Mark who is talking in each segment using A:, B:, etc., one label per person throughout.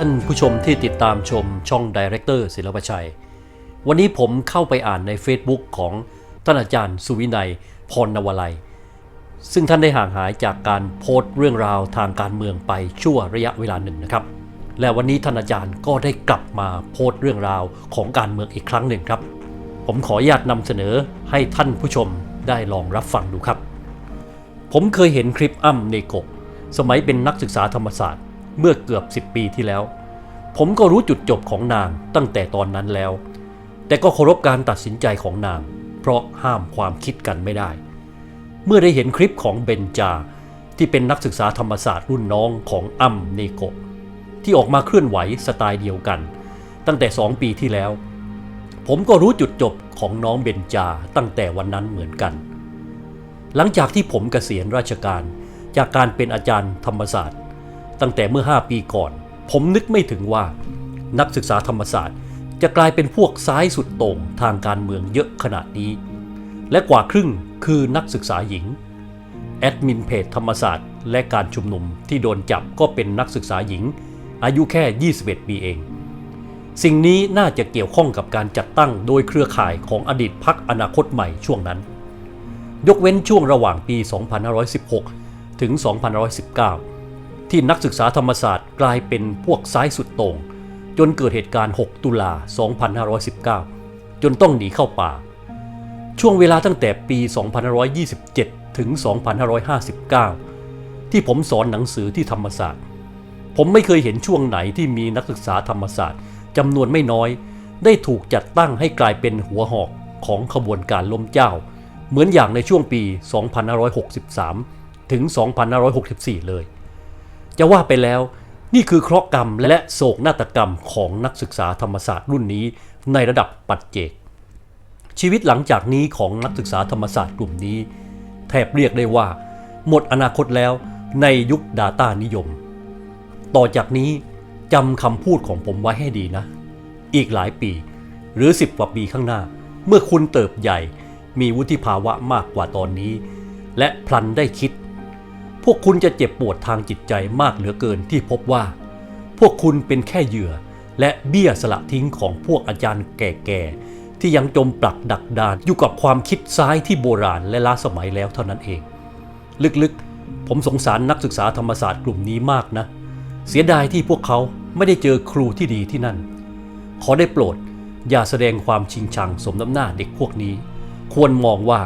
A: ท่านผู้ชมที่ติดตามชมช่องดีเรคเตอร์ศิลปชัย วันนี้ผมเข้าไปอ่านใน Facebook ของท่านอาจารย์สุวินัยพรนวลัย ซึ่งท่านได้ห่างหายจากการโพสต์เรื่องราวทางการเมืองไปชั่วระยะเวลาหนึ่งนะครับ และวันนี้ท่านอาจารย์ก็ได้กลับมาโพสต์เรื่องราวของการเมืองอีกครั้งหนึ่งครับ ผมขออนุญาตนำเสนอให้ท่านผู้ชมได้ลองรับฟังดูครับ ผมเคยเห็นคลิปอ้ำเนโกสมัยเป็นนักศึกษาธรรมศาสตร์ เมื่อเกือบ 10 ปีที่แล้ว ผมก็รู้จุดจบของนางตั้งแต่ตอนนั้นแล้ว แต่ก็เคารพการตัดสินใจของนาง เพราะห้ามความคิดกันไม่ได้ เมื่อได้เห็นคลิปของเบนจา ที่เป็นนักศึกษาธรรมศาสตร์รุ่นน้องของอ้ำเนโกะที่ออกมาเคลื่อนไหวสไตล์เดียวกัน ตั้งแต่ 2 ปีที่แล้ว ผมก็รู้จุดจบของน้องเบนจาตั้งแต่วันนั้นเหมือนกัน หลังจากที่ผมเกษียณราชการจากการเป็นอาจารย์ธรรมศาสตร์ ตั้งแต่เมื่อ 5 ปีก่อน ผมนึกไม่ถึงว่า นักศึกษาธรรมศาสตร์ จะกลายเป็นพวกซ้ายสุดโต่งทางการเมืองเยอะขนาดนี้ และกว่าครึ่งคือนักศึกษาหญิง แอดมินเพจธรรมศาสตร์ และการชุมนุมที่โดนจับก็เป็นนักศึกษาหญิง อายุแค่ 21 ปีเอง สิ่งนี้น่าจะเกี่ยวข้องกับการจัดตั้งโดยเครือข่ายของอดีตพักอนาคตใหม่ช่วงนั้น ยกเว้นช่วงระหว่างปี 2516 ถึง 2519 ที่นักศึกษาธรรมศาสตร์กลายเป็นพวกซ้ายสุดโต่งจนเกิดเหตุการณ์ 6 ตุลา 2519 จนต้องหนีเข้าป่า ช่วงเวลาตั้งแต่ปี 2527 ถึง 2559 ที่ผมสอนหนังสือที่ธรรมศาสตร์ ผมไม่เคยเห็นช่วงไหนที่มีนักศึกษาธรรมศาสตร์จำนวนไม่น้อย ได้ถูกจัดตั้งให้กลายเป็นหัวหอกของขบวนการล้มเจ้า เหมือนอย่างในช่วงปี 2563 ถึง 2564 เลย จะว่าไปแล้ว นี่คือเคราะห์กรรมและโศกนาฏกรรมของนักศึกษาธรรมศาสตร์รุ่นนี้ในระดับปัจเจก ชีวิตหลังจากนี้ของนักศึกษาธรรมศาสตร์กลุ่มนี้ แทบเรียกได้ว่า หมดอนาคตแล้วในยุค Data นิยม ต่อจากนี้จำคำพูดของผมไว้ให้ดีนะ อีกหลายปี หรือ 10 กว่าปีข้างหน้า เมื่อคุณเติบใหญ่ มีวุฒิภาวะมากกว่าตอนนี้ และพลันได้คิด วกคุณจะเจ็บปวดทางจิตใจมากเหลือเกินที่พบว่า พวกคุณเป็นแค่เหยื่อและเบี้ยสละทิ้งของพวกอาจารย์แก่ๆ ที่ยังจมปลักดักดานอยู่กับความคิดซ้ายที่โบราณและล้าสมัยแล้วเท่านั้นเอง ลึกๆ ผมสงสารนักศึกษาธรรมศาสตร์กลุ่มนี้มากนะ เสียดายที่พวกเขาไม่ได้เจอครูที่ดีที่นั่น ขอได้โปรด อย่าแสดงความชิงชังสมน้ำหน้าเด็กพวกนี้ ควรมองว่า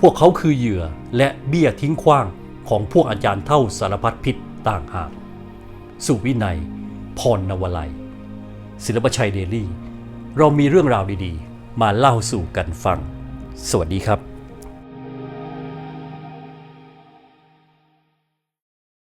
A: พวกเขาคือเหยื่อและเบี้ยทิ้งขว้าง ของพวกอาจารย์เท่าสารพัดพิษต่างหาก สุวินัย พรนวลัย ศิลปชัยเดลี่ เรามีเรื่องราวดีๆ มาเล่าสู่กันฟัง สวัสดีครับ